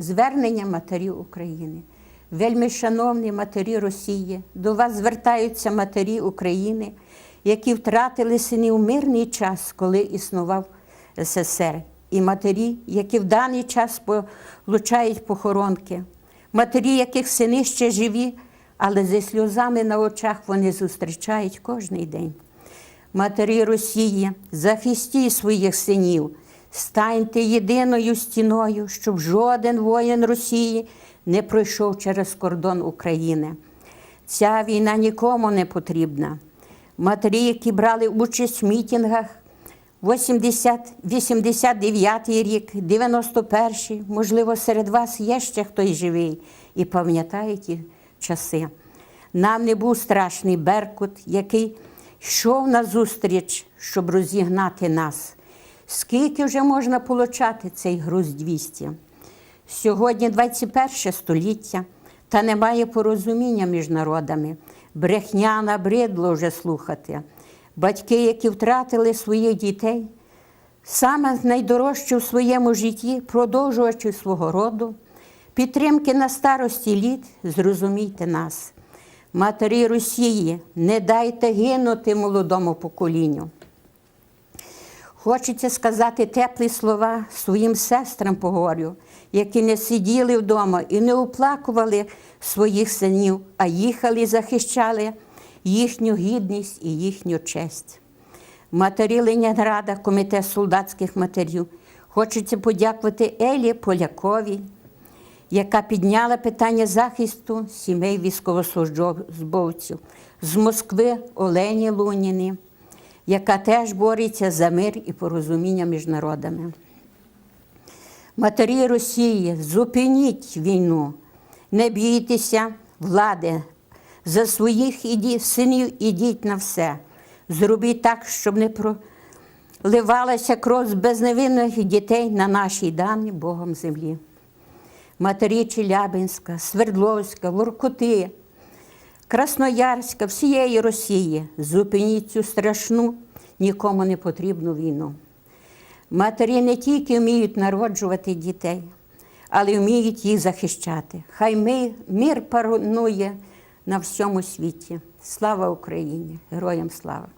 Звернення матерів України. Вельми шановні матері Росії, до вас звертаються матері України, які втратили синів мирний час, коли існував СССР, і матері, які в даний час получають похоронки, матері, яких сини ще живі, але зі сльозами на очах вони зустрічають кожний день. Матері Росії, захистіть своїх синів, станьте єдиною стіною, щоб жоден воїн Росії не пройшов через кордон України. Ця війна нікому не потрібна. Матері, які брали участь в мітингах 80, 89 рік, 91, можливо, серед вас є ще хтось живий і пам'ятає ті часи. Нам не був страшний Беркут, який йшов назустріч, щоб розігнати нас. Скільки вже можна получати цей груз 200? Сьогодні 21 століття, та немає порозуміння між народами. Брехня набридло вже слухати. Батьки, які втратили своїх дітей, саме найдорожче в своєму житті, продовжувачі свого роду, підтримки на старості літ, зрозумійте нас. Матері Росії, не дайте гинути молодому поколінню. Хочеться сказати теплі слова своїм сестрам поговорю, які не сиділи вдома і не оплакували своїх синів, а їхали захищали їхню гідність і їхню честь. Матері Ленінграда, комітет солдатських матерів, хочеться подякувати Елі Поляковій, яка підняла питання захисту сімей військовослужбовців з Москви Олені Луніни, яка теж бореться за мир і порозуміння між народами. Матері Росії, зупиніть війну, не бійтеся влади, за своїх іді, синів ідіть на все. Зробіть так, щоб не проливалася кров з безневинних дітей на нашій даній Богом землі. Матері Челябинська, Свердловська, Воркути, Красноярська, всієї Росії, зупиніть цю страшну, нікому не потрібну війну. Матері не тільки вміють народжувати дітей, але вміють їх захищати. Хай ми, мир панує на всьому світі. Слава Україні! Героям слава!